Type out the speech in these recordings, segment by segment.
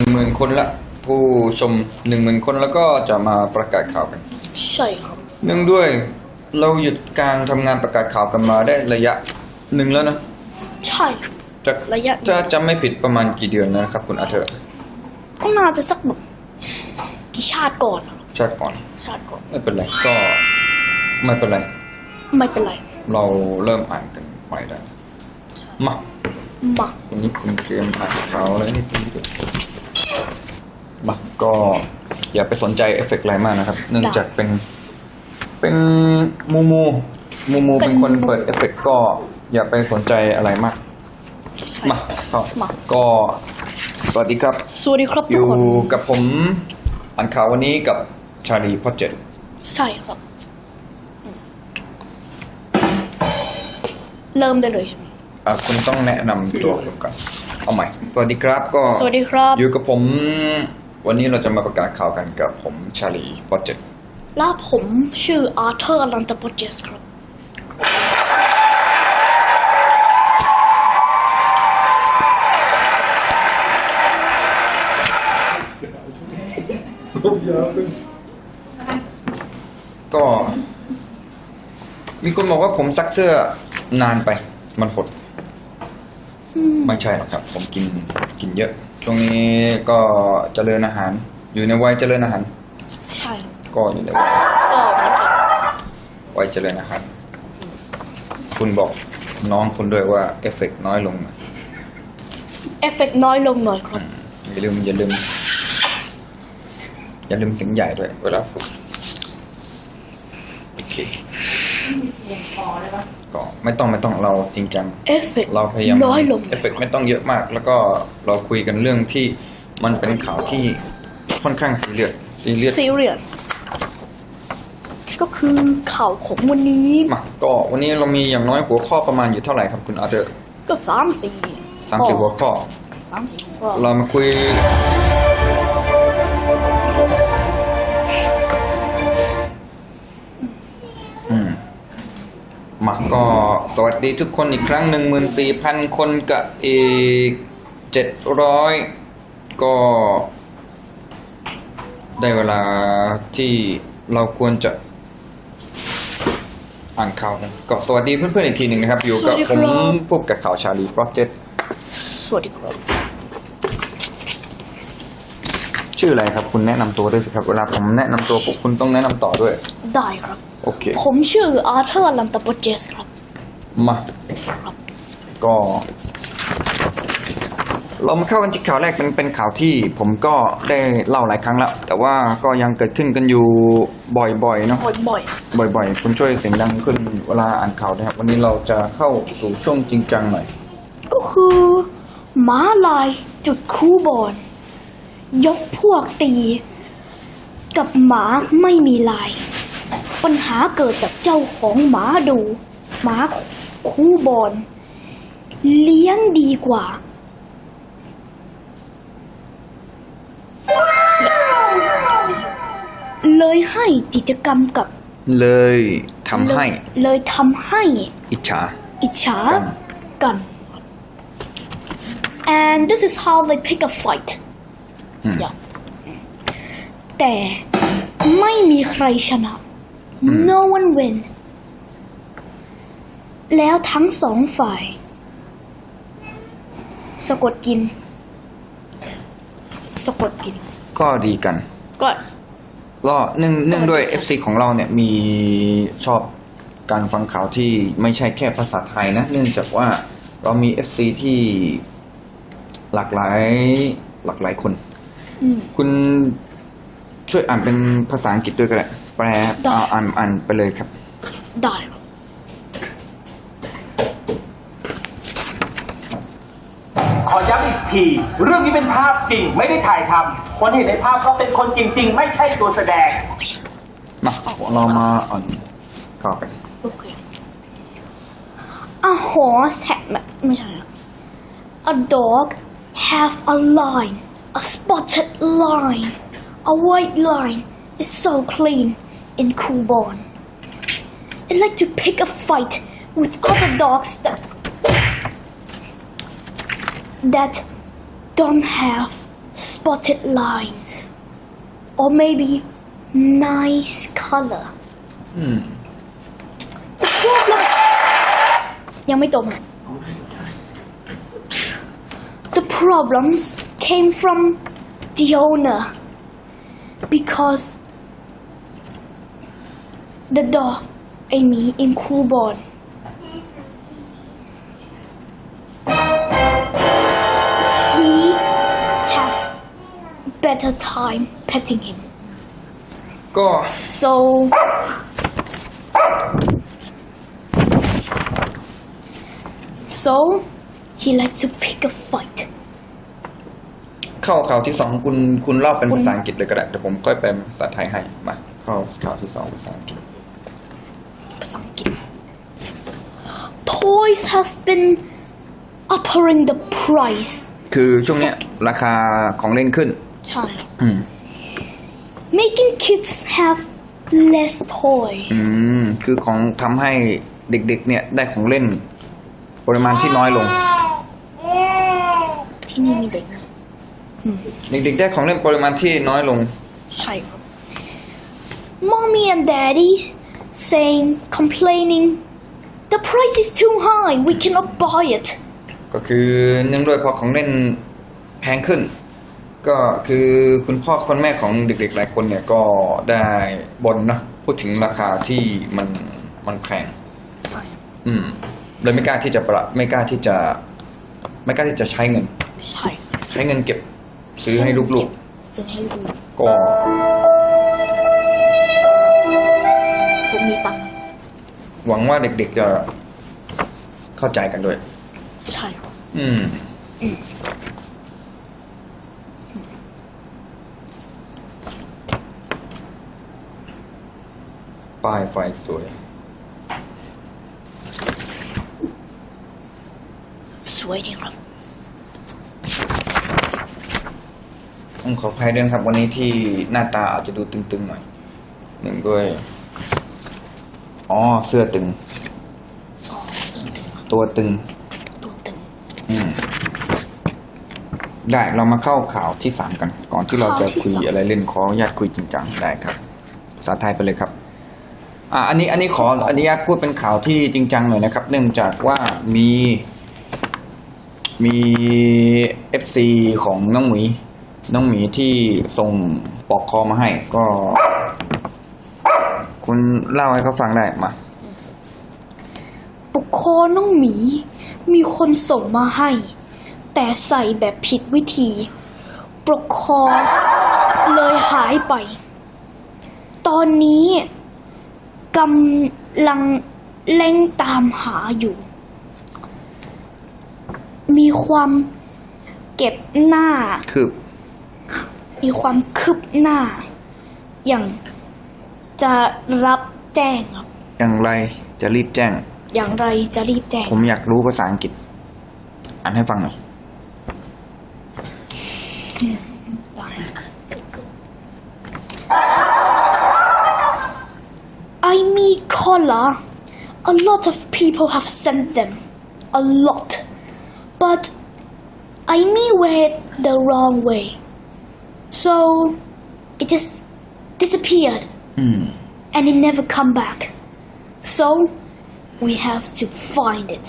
หนึ่งหมื่นคนละผู้ชมหนึ่งหมื่นคนแล้วก็จะมาประกาศข่าวกัน ใช่ครับเนื่องด้วยเราหยุดการทำงานประกาศข่าวกันมาได้ระยะหนึ่งแล้วนะใช่ จะระยะ จะจำไม่ผิดประมาณกี่เดือนแล้วนะครับ คุณอาเธอร์ก็น่าจะสักแบบกี่ชาติก่อนอะชาติก่อน ชาติก่อน ไม่เป็นไรก็ไม่เป็นไร ไม่เป็นไร เราเริ่มอ่านกันใหม่ได้มามาวันนี้เป็นเกมอ่านข่าวอะไรนี่เป็นวิดี โอมาก็อย่าไปสนใจเอฟเฟกต์อะไรมากนะครับ เนื่องจากเป็น เป็นมูมู มูมูเป็นคนเปิดเอฟเฟกต์ก็อย่าไปสนใจอะไรมากใช่มาก็มา ก็สวัสดีครับ สวัสดีครับอทุกยู่คน กับผมอ่านข่าววันนี้กับชาลีพอเจ็ดใช่ครับอืมเริ่มได้เลยใช่ไหมอะคุณต้องแนะนำตัวคุณก่อน เอาใหม่ สวัสดีครับก็สวัสดีครับ อยู่กับผม วันนี้เราจะมาประกาศข่าวกันกับผมชาลีพอเจ็ดแล้วผมชื่ออาร์เธอร์ลันตโปเจสครับ ก็ มีคนบอกว่าผมซักเสื้อนานไป มันหด ไม่ใช่หรอกครับ ผมกินกินเยอะ ช่วงนี้ก็เจริญอาหาร อยู่ในวัยเจริญอาหาร ใช่ครับก็อยู่ในวัยก็เหมือนกันวัยเจริญอาหาร คุณบอกน้องคุณด้วยว่าเอฟเฟกต์น้อยลงหน่อยเอฟเฟกต์น้อยลงหน่อยครับ อย่าลืมอย่าลืม อย่าลืมเสียงใหญ่ด้วยเวลาฝึกโอเค ก็ไม่ต้องไม่ต้องเราจริงจังเอฟเฟกต์เราพยายามน้อยลงเอฟเฟกต์ไม่ต้องเยอะมาก แล้วก็เราคุยกันเรื่องที่มันเป็นข่าวที่ค่อนข้างซีเรียสซีเรียสซีเรียสก็คือข่าวของวันนี้มาก็วันนี้เรามีอย่างน้อยหัวข้อประมาณอยู่เท่าไหร่ครับคุณอาร์เธอร์ก็สามสี่สามสิบหัวข้อสามสี่หัวข้อเรามาคุย มาก็สวัสดีทุกคนอีกครั้งหนึ่งหมื่นสี่พันคนกับอีกเจ็ดร้อยก็ ได้เวลาที่เราควรจะ อ่านข่าวกันก็สวัสดีเพื่อนๆอีกทีหนึ่งนะครับ อยู่กับผมพวกกับข่าวชาลีโปรเจกต์สวัสดีครับ ชื่ออะไรครับ คุณแนะนำตัวด้วยสิครับ เวลาผมแนะนำตัวปุ๊บคุณต้องแนะนำต่อด้วย ได้ครับ โอเค ผมชื่ออาร์เธอร์ลันตโปเจสครับ มา ครับ ก็ เรามาเข้ากันที่ข่าวแรกเป็นเป็นข่าวที่ผมก็ได้เล่าหลายครั้งแล้ว แต่ว่าก็ยังเกิดขึ้นกันอยู่บ่อยๆเนาะ บ่อยบ่อยๆ คุณช่วยเสียงดังขึ้นเวลาอ่านข่าวนะครับ วันนี้เราจะเข้าสู่ช่วงจริงจังหน่อย ๆ ก็คือหมาลายจุดคู่บอล ยกพวกตี กับหมาไม่มีลาย ปัญหาเกิดจากเจ้าของหมาดูหมาคู่บอลเลี้ยงดีกว่า เลยให้กิจกรรมกับ เลยทำให้ เลยเลยทำให้ อิจฉา อิจฉากันกัน and this is how they pick a fight อืม Yeah. แต่ไม่มีใครชนะ no one win แล้วทั้งสองฝ่าย สะกดกิน สะกดกิน ก็ดีกัน ก็ก็เนื่องเนื่องด้วย FC ของเราเนี่ยมีชอบการฟังข่าวที่ไม่ใช่แค่ภาษาไทยนะ เนื่องจากว่าเรามี FC ที่หลากหลายหลากหลายคนอืม คุณช่วยอ่านเป็นภาษาอังกฤษด้วยก็ได้แปลได้ เอาอ่านอ่านไปเลยครับ ได้ครับขอย้ำอีกที เรื่องนี้เป็นภาพจริงไม่ได้ถ่ายทำคนเห็นในภาพก็เป็นคนจริง ๆ ไม่ใช่ตัวแสดง ไม่ใช่มาเรามาอ่านข่าวกัน โอเค A horse ha ไม่ไม่ใช่นะ A dog have a line a spotted line a white line is so clean in Kuban it like to pick a fight with other dogs that that don't have spotted lines or maybe nice color อืม the problem ยังไม่จบอ่ะ The problems came from the owner because the dog Amy in Coolborn. He have better time petting him. Go. So So he likes to pick a fight. เข้าข่าวที่สองคุณคุณเล่าเป็นภาษาอังกฤษเลยก็ได้เดี๋ยวผมค่อยแปลเป็นภาษาไทยให้มาเข้าข่าวที่สองภาษาอังกฤษ ภาษาอังกฤษ Toys has been upping the price คือช่วงเนี้ยราคาของเล่นขึ้น ใช่ อืม making kids have less toys อืมคือของทำให้เด็กๆ เนี่ยได้ของเล่น ปริมาณที่น้อยลง ที่นี่มีเด็กไหม เด็กๆได้ของเล่นปริมาณที่น้อยลง ใช่ครับ Mommy and Daddy saying complaining the price is too high we cannot buy it ก็คือเนื่องด้วยพอของเล่นแพงขึ้น ก็คือคุณพ่อคุณแม่ของเด็กๆหลายคนเนี่ยก็ได้บ่นนะพูดถึงราคาที่มันมันแพงใช่อืมเลยไม่กล้าที่จะประไม่กล้าที่จะ ไม่กล้าที่จะใช้เงิน ใช่ ใช้เงินเก็บ ซื้อให้ลูกซื้อให้ลูกๆ ก็ผมมีตังค์หวังว่าเด็กๆจะเข้าใจกันด้วย ใช่ครับอืม ป้ายไฟสวย สวยดีครับ ต้องขออภัยด้วยนะครับ วันนี้ที่หน้าตาอาจจะดูตึงๆหน่อยหนึ่งด้วยอ๋อเสื้อตึงอ๋อเสื้อตึงครับตัวตึง ตัวตึง อืมได้เรามาเข้าข่าวที่สามกัน ก่อนที่เราจะคุยข่าวที่สามอะไรเล่นขออนุญาตคุยจริงจังได้ครับภาษาไทยไปเลยครับ อ่า อันนี้ อันนี้ขออนุญาตพูดเป็นข่าวที่จริงจังหน่อยนะครับ เนื่องจากว่ามีมีเอฟซีของน้องหมี น้องหมีที่ส่งปลอกคอมาให้ ก็ คุณเล่าให้เขาฟังได้มาปกคอน้องหมี มีคนส่งมาให้ แต่ใส่แบบผิดวิธีปกคอเลยหายไป ตอนนี้กำลังเล่งตามหาอยู่ มีความเก็บหน้า คือ มีความคืบหน้า อย่างจะรับแจ้งครับ อย่างไรจะรีบแจ้ง อย่างไรจะรีบแจ้ง ผมอยากรู้ภาษาอังกฤษ อ่านให้ฟังหน่อยได้ I mean collar a lot of people have sent them a lot but I mean wear it the wrong way so it just disappeared อืม and it never come back so we have to find it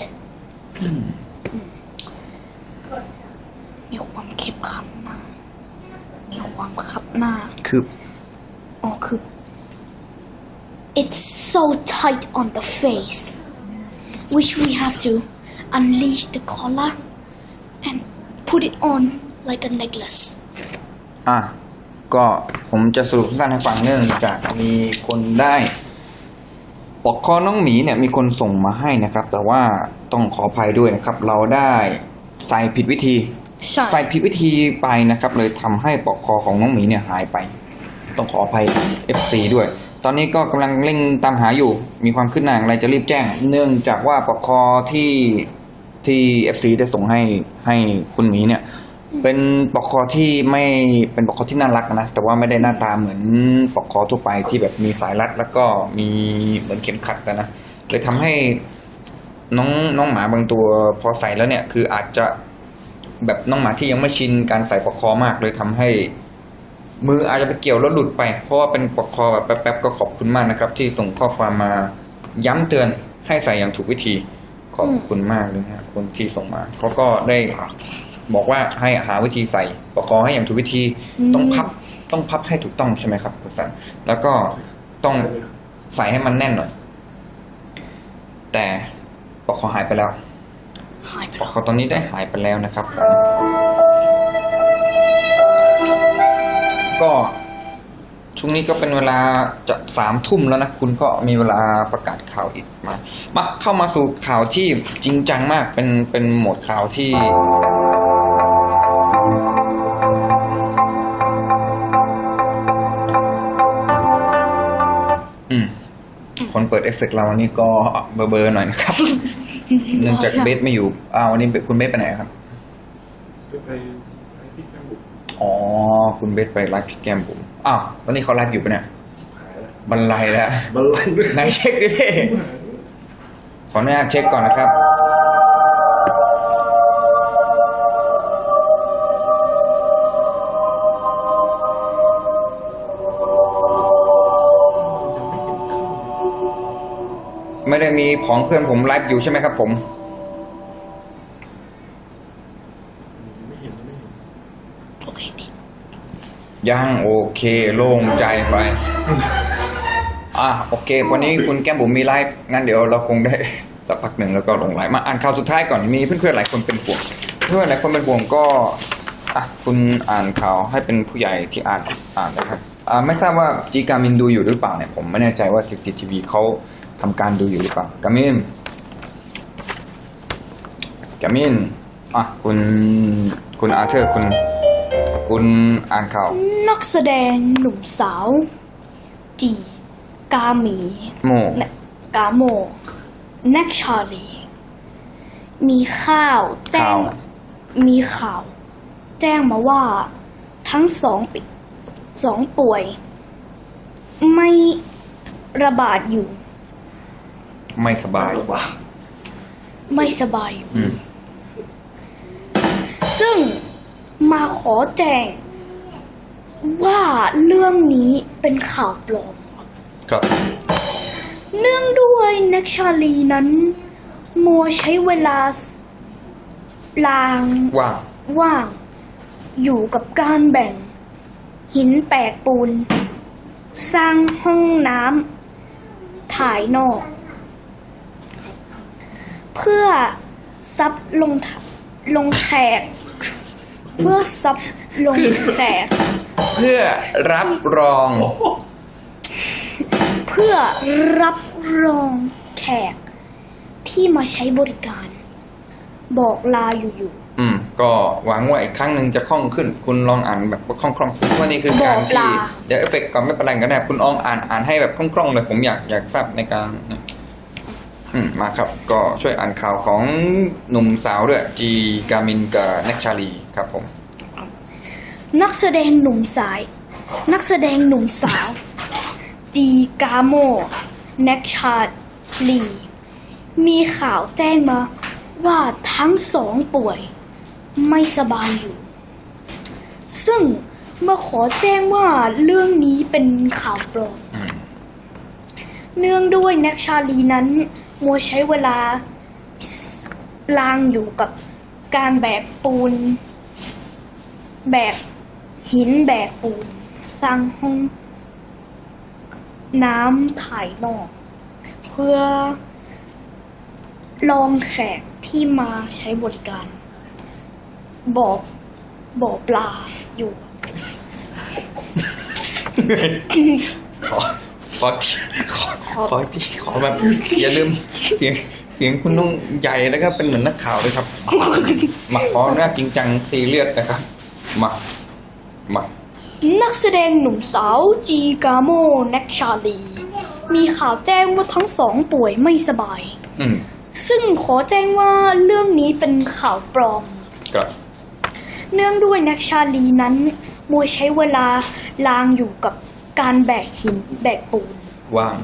มีความเข้มขันหน้า มีความขับหน้า คือ อ๋อคือ it's so tight on the face which we have to unleash the collar and put it on like a necklace อะก็ผมจะสรุปสั้นให้ฟังเนื่องจากมีคนได้ปลอกคอน้องหมีเนี่ยมีคนส่งมาให้นะครับ แต่ว่าต้องขออภัยด้วยนะครับ เราได้ใส่ผิดวิธี ใช่ใส่ผิดวิธีไปนะครับ เลยทำให้ปลอกคอของน้องหมีเนี่ยหายไป ต้องขออภัย FC ด้วย ตอนนี้ก็กำลังเร่งตามหาอยู่ มีความขึ้นหน้าอย่างไรจะรีบแจ้ง เนื่องจากว่าปลอกคอที่ที่ FC ได้ส่งให้ให้คุณหมีเนี่ย เป็นปลอกคอที่ไม่เป็นปลอกคอที่น่ารักนะแต่ว่าไม่ได้หน้าตาเหมือนปลอกคอทั่วไปที่แบบมีสายรัด แล้วก็มีเหมือนเข็มขัดนะนะเลยทำให้น้องน้องหมาบางตัวพอใส่แล้วเนี่ย คืออาจจะแบบน้องหมาที่ยังไม่ชินการใส่ปลอกคอมากเลยทำให้ มืออาจจะไปเกี่ยวแล้วหลุดไป เพราะว่าเป็นปลอกคอแบบแป๊บๆก็ขอบคุณมากนะครับ ที่ส่งข้อความมาย้ำเตือนให้ใส่อย่างถูกวิธีขอบคุณมากเลยนะคนที่ส่งมาเขาก็ได้ บอกว่าให้หาวิธีใส่ปลอกคอให้อย่างถูกวิธีอืมต้องพับต้องพับให้ถูกต้องใช่ไหมครับคุณสันแล้วก็ต้องใส่ให้มันแน่นหน่อย แต่ปลอกคอหายไปแล้วหายไปปลอแล้กวคอตอนนี้ได้หายไปแล้วนะครับผมก็ช่วงนี้ก็เป็นเวลาจะสามทุ่มแล้วนะคุณก็มีเวลาประกาศข่าวอีกมา มาเข้ามาสู่ข่าวที่จริงจังมากเป็นเป็นโหมดข่าวที่ คนเปิดเอฟเฟกต์เราวันนี้ก็เบอร์เบอร์หน่อยนะครับ เนื่องจากเบสไม่อยู่อ้าววันนี้คุณเบสไปไหนครับ ไปไปไปที่แก้มบุกอ๋อ คุณเบสไปไลฟ์พี่แกมผมอ้าววันนี้เขาไลฟ์อยู่ปะเนี่ยหายแล้วบรรลัยแล้วบันไลด้วยไหนเช็คดิพี่ขออนุญาตเช็คก่อนนะครับ ไม่ได้มีของเพื่อนผมไลฟ์อยู่ใช่ไหมครับผมโอเคดียังโอเคโล่งใจไป อะโอเค วันนี้คุณแก้มบุ๋มมีไลฟ์งั้นเดี๋ยวเราคงได้สักพักหนึ่งแล้วก็ลงไลฟ์มาอ่านข่าวสุดท้ายก่อนมีเพื่อนๆหลายคนเป็นห่วงเพื่อนหลายคนเป็นห่วงก็อะคุณอ่านข่าวให้เป็นผู้ใหญ่ที่อ่านอ่านนะครับอ่าไม่ทราบว่าจีการมินดูอยู่หรือเปล่าเนี่ยผมไม่แน่ใจว่า CCTV เขา ทำการดูอยู่หรือเปล่ากามินกามินอะคุณคุณอาเธอร์คุณ คุณอ่านข่าวนักแสดงหนุ่มสาว จี กาหมีโมและกาโมแน็กชาลีมีข้าวแจ้ข่างวมีข่าว แจ้งมาว่าทั้งสองปิสองป่วย ไม่ระบาดอยู่ ไม่สบายสบาย ไม่สบายอยู่อืมซึ่งมาขอแจ้งว่าเรื่องนี้เป็นข่าวปลอม ครับเนื่องด้วยนักชาลีนั้น มัวใช้เวลาลางว่างว่าง อยู่กับการแบ่ง หินแปกปูน สร้างห้องน้ำถ่ายนอก เพื่อซับลงทะลงแขก เพื่อซับลงแขก เพื่อรับรอง เพื่อรับรองแขก ที่มาใช้บริการ บอกลาอยู่อืม ก็หวังว่าอีกครั้งหนึ่งจะคล่องขึ้น คุณลองอ่านแบบคล่องคล่องๆซึ่งว่านี่คือการที่เดี๋ยวเอฟเฟกต์ก่อนไม่เป็นไรก็ได้คุณลองอ่านอ่านให้แบบคล่องคล่องๆเลยผมอยากอยากทราบในการเนี่ย อืมมาครับ ก็ช่วยอ่านข่าวของหนุ่มสาวด้วยจีกามินกับเน็กชาลีครับผมๆนักแสดงหนุ่มสาย นักแสดงหนุ่มสาว จีกาโมแน็กชาลี มีข่าวแจ้งมาว่าทั้งสองป่วย ไม่สบายอยู่ ซึ่งมาขอแจ้งว่าเรื่องนี้เป็นข่าวปลอม อืม เนื่องด้วยแน็กชาลีนั้น มัวใช้เวลาลางอยู่กับการแบกปูน แบกหินแบกปูน สร้างห้องน้ำถ่ายนอก เพื่อลองแขกที่มาใช้บริการบอกบอกปลาอยู่ ขอขอขอ ขอที่ขอแบบอย่าลืมเสียงเสียงคุณต้องใหญ่แล้วก็เป็นเหมือนนักข่าวด้วยครับ มาขอหน้าจริงจังซีเรียสนะครับมามานักแสดงหนุ่มสาวจีกาโมแน็กชาลี มีข่าวแจ้งว่าทั้งสองป่วยไม่สบาย อืมซึ่งขอแจ้งว่าเรื่องนี้เป็นข่าวปลอมกับ เนื่องด้วยแน็กชาลีนั้น มัวใช้เวลาลางอยู่กับการแบกหินแบกปูนว่าง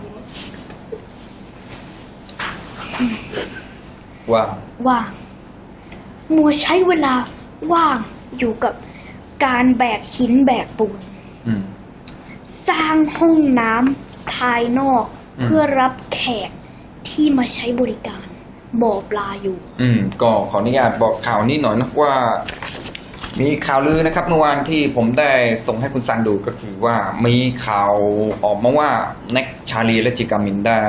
ว่างว่างมัวใช้เวลาว่างอยู่กับการแบกหินแบกปูน อืม สร้างห้องน้ำภายนอกอืม เพื่อรับแขกที่มาใช้บริการบ่อปลาอยู่ อืม ก็ขออนุญาตบอกข่าวนี้หน่อยนะว่า มีข่าวลือนะครับเมื่อวานที่ผมได้ส่งให้คุณซันดูก็คือว่ามีข่าวออกมาว่าแน็กชาลีและจิกามินได้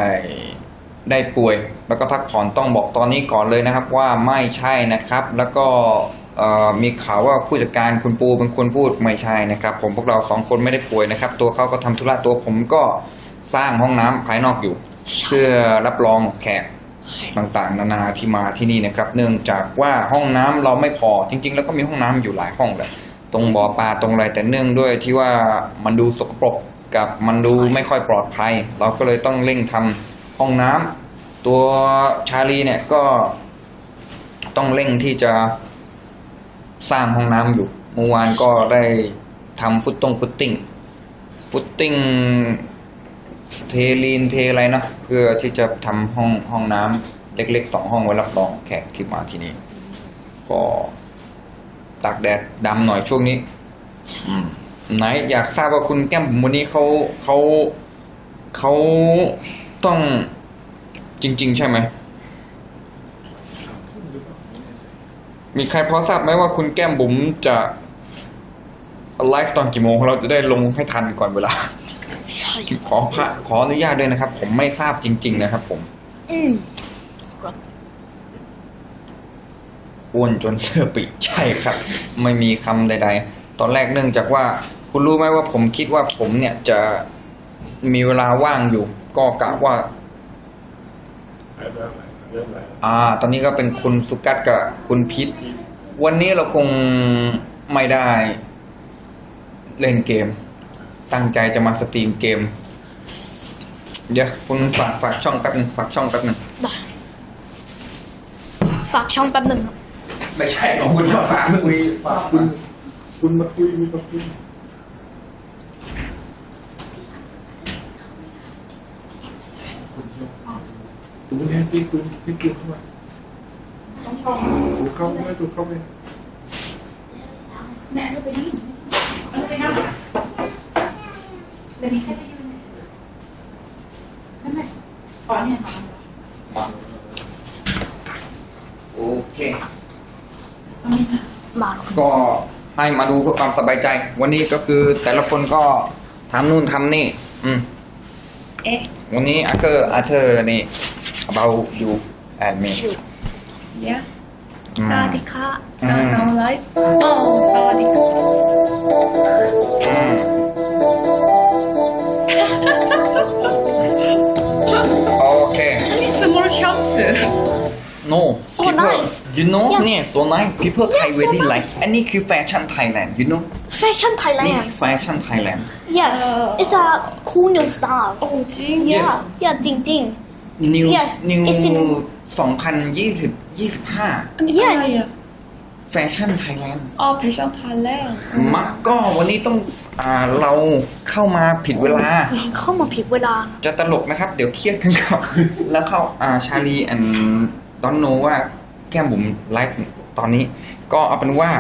ได้ป่วย แล้วก็พักผ่อนต้องบอกตอนนี้ก่อนเลยนะครับว่าไม่ใช่นะครับ แล้วก็มีข่าวว่าผู้จัดการคุณปูเป็นคนพูดไม่ใช่นะครับ ผมพวกเราสองคนไม่ได้ป่วยนะครับ ตัวเขาก็ทำธุระตัวผมก็สร้างห้องน้ำภายนอกอยู่ เพื่อรับรองแขกต่างๆ นานาที่มาที่นี่นะครับ เนื่องจากว่าห้องน้ำเราไม่พอจริง ๆ แล้วก็มีห้องน้ำอยู่หลายห้องแหละตรงบ่อปลาตรงอะไรแต่เนื่องด้วยที่ว่ามันดูสกปรกกับมันดูไม่ค่อยปลอดภัย เราก็เลยต้องเร่งทำ ห้องน้ำตัวชาลีเนี่ยก็ต้องเร่งที่จะสร้างห้องน้ำอยู่เมื่อวานก็ได้ทำฟุตตงฟุตติ้งฟุตติ้งเทลีนเทอะไรนะเพื่อที่จะทำห้องห้องน้ำเล็กๆสองห้องไว้รับรองแขกที่มาที่นี่ก็ตากแดดดำหน่อยช่วงนี้อไหนอยากทราบว่าคุณแก้มวันนี้เขาเขาเขา ต้องจริง ๆ ใช่ไหม มีใครพอทราบไหมว่าคุณแก้มบุ๋มจะไลฟ์ตอนกี่โมง เราจะได้ลงให้ทันก่อนเวลา ใช่ขอพระขออนุญาตด้วยนะครับ ผมไม่ทราบจริง ๆ นะครับ ผมอืมอ้วนจนเสื้อปิใช่ครับ ไม่มีคำใด ๆ ตอนแรกเนื่องจากว่า คุณรู้ไหมว่าผมคิดว่าผมเนี่ยจะ มีเวลาว่างอยู่ ก็กะว่าเริ่มแล้วเริ่มแล้วอ่า ตอนนี้ก็เป็นคุณสุกัสกับคุณพิษ วันนี้เราคงไม่ได้ เล่นเกม ตั้งใจจะมาสตรีมเกม เดี๋ยวคุณฝากฝากช่องแป๊บหนึงฝากช่องแป๊บหนึงได้ฝากช่องแป๊บหนึ่งครับ ไม่ใช่ของคุณฝากมึงคุยฝากคุณคุณมาคุยมีมาคุย ดูแน่ที่คุณที่คุณเข้ามาดูเข้าไม่ดูเข้าไม่โอเคมาก็ให้มาดูเพื่อความสบายใจ วันนี้ก็คือแต่ละคนก็ทำนู่นทำนี่ อืม เอ๊ะ วันนี้อาเธอร์อาเธอร์นี่ about you and me เดี๋ยว อืม สวัสดีค่ะ อืม น้องน้องไลฟ์โอ้สวัสดีค่ะ อืมโอเค นี่ small shots no So people nice. you know Yeah. เนี่ย so nice people Thai Yeah, so really nice. like อันนี้คือแฟชั่นไทยแลนด์ you know แฟชั่นไทยแล นี่ น คื ด์ อแฟชั่นไทยแลนด์ yes it's a cool new style โอ้จริง yeah yeah จริ งจริง new Yes, new it's in- สองพันยี่สิบยี่สิบห้าอันนี้อะไรอะแฟชั่นไทยแลนด์ อ๋อเพชรไทยแลนด์มาก็วันนี้ต้องอ่าเราเข้ามาผิดเวลาๆเข้ามาผิดเวลา จะตลกนะครับ เดี๋ยวเครียดกันครับแล้วเข้าอ่าชาลีแอนดอนโนว่าแก้มบุ๋มไลฟ์ตอนนี้ ก็เอาเป็นว่า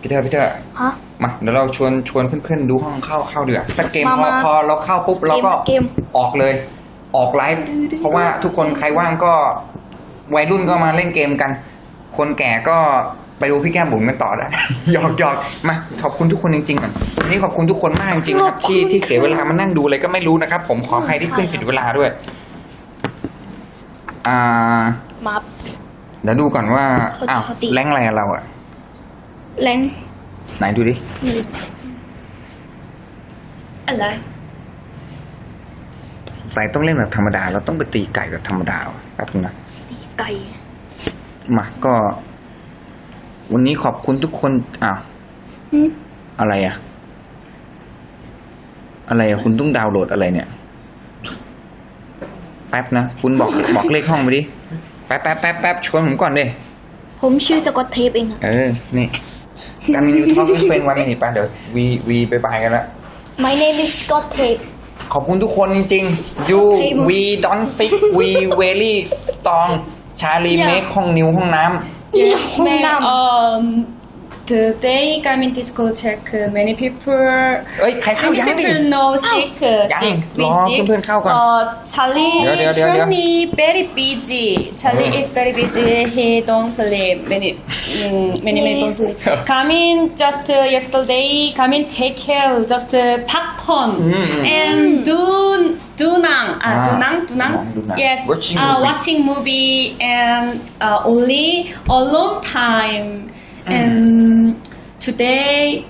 พี่เธอพี่เธอฮะ มาเดี๋ยวเราชวนชวนเพื่อนๆดูห้องเข้าเข้าเดือสักเกมมาพอมาพอเราเข้าปุ๊บเราก็เกมออกเลย ออกไลฟ์เพราะว่าทุกคนใครว่างก็วัยรุ่นก็มาเล่นเกมกัน คนแก่ก็ไปดูพี่แก้มบุ๋มกันต่อได้ หยอกหยอกมาขอบคุณทุกคนจริงๆอะวันนี้ขอบคุณทุกคนมากจริงๆครับ ที่ที่เสียเวลามานั่งดูอะไรก็ไม่รู้นะครับ ผมขอใครที่ขึ้นผิดเวลาด้วย อ่ามาเดี๋ยวดูก่อนว่าเขาจะอ้าวเขาตีแรงอะไรอะเราอะแรงไหนดูดิ อะไร ใส่ต้องเล่นแบบธรรมดา เราต้องไปตีไก่แบบธรรมดาวะแป๊บนึงนะตีไก่ มาก็ วันนี้ขอบคุณทุกคนอ้าวหืมอะไรอะอะไรอะคุณต้องดาวน์โหลดอะไรเนี่ย แป๊บนะ คุณบอกบอกเลขห้องไปดิ แป๊บแป๊บแป๊บแป๊บชวนผมก่อนดิผมชื่อสกอตเทปเองอะเออ นี่ การมิวทอล์กเฟนวันนี้ไปเดี๋ยววีวีไปบายกันแล้ว My name is Scott Tape ขอบคุณทุกคนจริงๆ you we don't sick we very strong ชาลี Yeah. เมคห้องนิวห้องน้ำนี่ห้องแม่น้เอ่อ Today, Garmin discotheque. Many people. เอ้ย ใครเข้า Many ยังดิ people know sick. ยัง sick. รอ sick. เพื่อนๆเข้าก่อน Uh, Charlie เดี๋ยวเดี๋ยวเดี๋ยวเดี๋ยว Charlie very busy. Charlie is very busy. He don't sleep many mm, many many don't sleep. Garmin just uh, yesterday. Garmin take care just uh, popcorn and do dunang. Ah, Ah, dunang dunang. dunang, dunang. Yes. Watching uh, movie. watching movie and uh, only a long time. Mm. And today,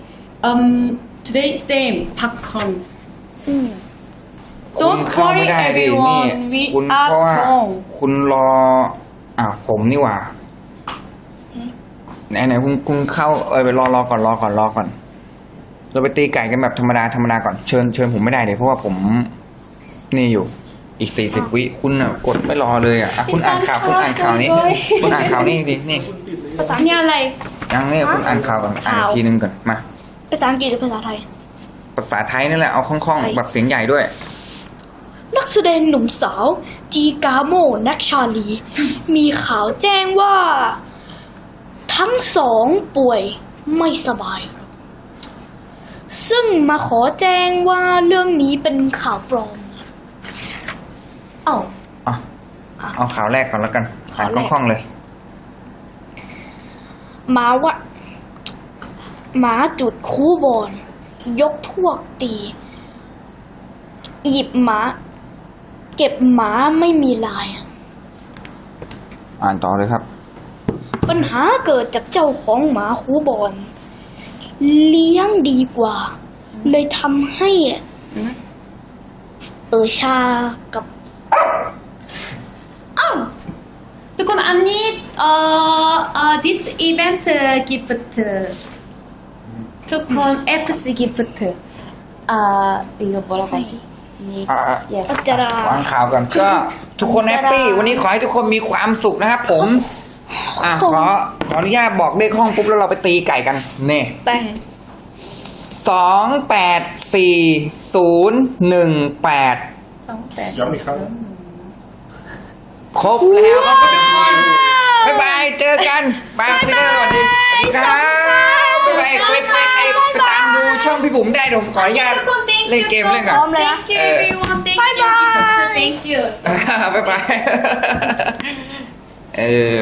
um, today same popcorn. คุณ Don't เข้าไม่ worry ได้ดินี่ everyone. We คุณ are เพราะว่า strong. คุณรอ อ่าวผมนี่หว่า ไหนไหนคุณคุณเข้าเออไปรอรอก่อนรอก่อนรอก่อน เราไปตีไก่กันแบบธรรมดาธรรมดาก่อนเชิญเชิญผมไม่ได้เลยเพราะว่าผม นี่อยู่ อีกสี่สิบวิคุณอะกดไม่รอเลยอะอะคุณอ่านข่าวคุณอ่านข่าวนี้ คุณอ่านข่าวนี้ดินี่ภาษานี่อะไร ยังนี่คุณอ่านข่าวก่อนอ่านอีกทีนึงก่อนมาภาษาอังกฤษหรือภาษาไทย ภาษาไทยนี่แหละเอาคล่องไทย ๆแบบเสียงใหญ่ด้วย นักแสดงหนุ่มสาว จีกาโมนักชาลี มีข่าวแจ้งว่า ทั้งสองป่วยไม่สบายซึ่งมาขอแจ้งว่าเรื่องนี้เป็นข่าวปลอมเอ้าอะเอาข่าวแรกก่อนแล้วกันอ่านข่าวแรกคล่องๆเลย หมาว่าหมาจุดคูบอลยกพวกตี หยิบหมา เก็บหมาไม่มีลาย อ่านต่อเลยครับ ปัญหาเกิดจากเจ้าของหมาคูบอลเลี้ยงดีกว่า เลยทำให้ เออชากับ อ้าว ทุกคนอันนี้เอ่อเอ่อ this event gift ทุกคน FC gift อ่า이거 뭐라고 하지? 니 อ่ะอ่ะ yes อัจจาราว างข่าวก่อนก็ ทุกคนแฮปปี้วันนี้ขอให้ทุกคนมีความสุขนะครับผม อ่ะขอขออนุญาตบอกเลขห้องปุ๊บแล้วเราไปตีไก่กันนี่ แป้ง สองแปดสี่ศูนย์หนึ่งแปด ย้ำอีกครั้ง ครบแล้วครับทุกคนบ๊ายบาย เจอกันบายพี่เตอร์สวัสดีสวัสดีครับบ๊ายบายใครใครใครไปตามดูช่องพี่บุ๋มได้เดี๋ยวผมขออนุญาต ทุกคน thank เล่น you เกม so เล่นก่อน much. thank you everyone thank you gift thank you บ๊ายบาย เออ